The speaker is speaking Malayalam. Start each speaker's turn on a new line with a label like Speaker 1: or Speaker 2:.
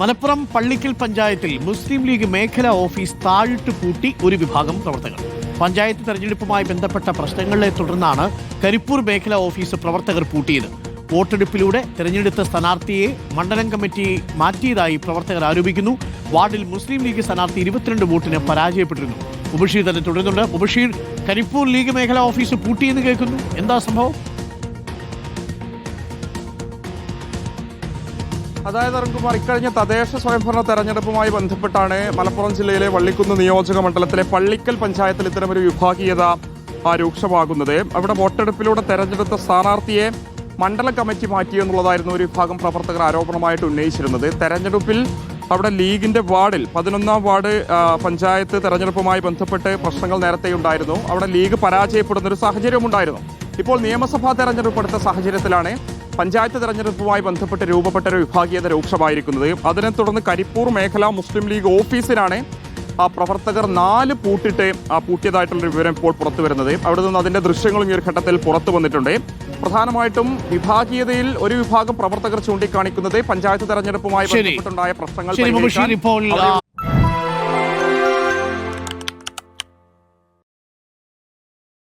Speaker 1: മലപ്പുറം പള്ളിക്കൽ പഞ്ചായത്തിൽ മുസ്ലിം ലീഗ് മേഖലാ ഓഫീസ് താഴിട്ട് പൂട്ടി ഒരു വിഭാഗം പ്രവർത്തകർ. പഞ്ചായത്ത് തെരഞ്ഞെടുപ്പുമായി ബന്ധപ്പെട്ട പ്രശ്നങ്ങളെ തുടർന്നാണ് കരിപ്പൂർ മേഖലാ ഓഫീസ് പ്രവർത്തകർ പൂട്ടിയത്. വോട്ടെടുപ്പിലൂടെ തെരഞ്ഞെടുത്ത സ്ഥാനാർത്ഥിയെ മണ്ഡലം കമ്മിറ്റി മാറ്റിയതായി പ്രവർത്തകർ ആരോപിക്കുന്നു. വാർഡിൽ മുസ്ലിം ലീഗ് സ്ഥാനാർത്ഥി ഇരുപത്തിരണ്ട് വോട്ടിന് പരാജയപ്പെട്ടിരുന്നു. മുബഷീർ തന്നെ തുടരുന്നുണ്ട്. മുബഷീർ കരിപ്പൂർ ലീഗ് മേഖലാ ഓഫീസ് പൂട്ടിയെന്ന് കേൾക്കുന്നു. എന്താ സംഭവം?
Speaker 2: അതായത് അരുൺകുമാർ ഇക്കഴിഞ്ഞ തദ്ദേശ സ്വയംഭരണ തെരഞ്ഞെടുപ്പുമായി ബന്ധപ്പെട്ടാണ് മലപ്പുറം ജില്ലയിലെ വള്ളിക്കുന്ന് നിയോജക മണ്ഡലത്തിലെ പള്ളിക്കൽ പഞ്ചായത്തിൽ ഇത്തരമൊരു വിഭാഗീയത രൂക്ഷമാകുന്നത്. അവിടെ വോട്ടെടുപ്പിലൂടെ തെരഞ്ഞെടുത്ത സ്ഥാനാർത്ഥിയെ മണ്ഡലം കമ്മിറ്റി മാറ്റി മാറ്റിയെന്നുള്ളതായിരുന്നു ഒരു വിഭാഗം പ്രവർത്തകർ ആരോപണമായിട്ട് ഉന്നയിച്ചിരുന്നത്. തെരഞ്ഞെടുപ്പിൽ അവിടെ ലീഗിന്റെ വാർഡിൽ പതിനൊന്നാം വാർഡ് പഞ്ചായത്ത് തെരഞ്ഞെടുപ്പുമായി ബന്ധപ്പെട്ട് പ്രശ്നങ്ങൾ നേരത്തെ ഉണ്ടായിരുന്നു. അവിടെ ലീഗ് പരാജയപ്പെടുന്ന ഒരു സാഹചര്യമുണ്ടായിരുന്നു ഇപ്പോൾ നിയമസഭാ തെരഞ്ഞെടുപ്പ് എടുത്ത സാഹചര്യത്തിലാണ്. പഞ്ചായത്ത് തെരഞ്ഞെടുപ്പുമായി ബന്ധപ്പെട്ട് രൂപപ്പെട്ട ഒരു വിഭാഗീയത രൂക്ഷമായിരിക്കുന്നത്. അതിനെ തുടർന്ന് കരിപ്പൂർ മേഖല മുസ്ലിം ലീഗ് ഓഫീസിനാണ് ആ പ്രവർത്തകർ നാല് പൂട്ടിട്ട് ആ പൂട്ടിയതായിട്ടുള്ള വിവരം ഇപ്പോൾ പുറത്തു വരുന്നത്. അവിടെ നിന്ന് അതിന്റെ ദൃശ്യങ്ങളും ഈ ഒരു ഘട്ടത്തിൽ പുറത്തു വന്നിട്ടുണ്ട്. പ്രധാനമായിട്ടും വിഭാഗീയതയിൽ ഒരു വിഭാഗം പ്രവർത്തകർ ചൂണ്ടിക്കാണിക്കുന്നത് പഞ്ചായത്ത് തെരഞ്ഞെടുപ്പുമായി. ബന്ധപ്പെട്ടുണ്ടായ പ്രശ്നങ്ങൾ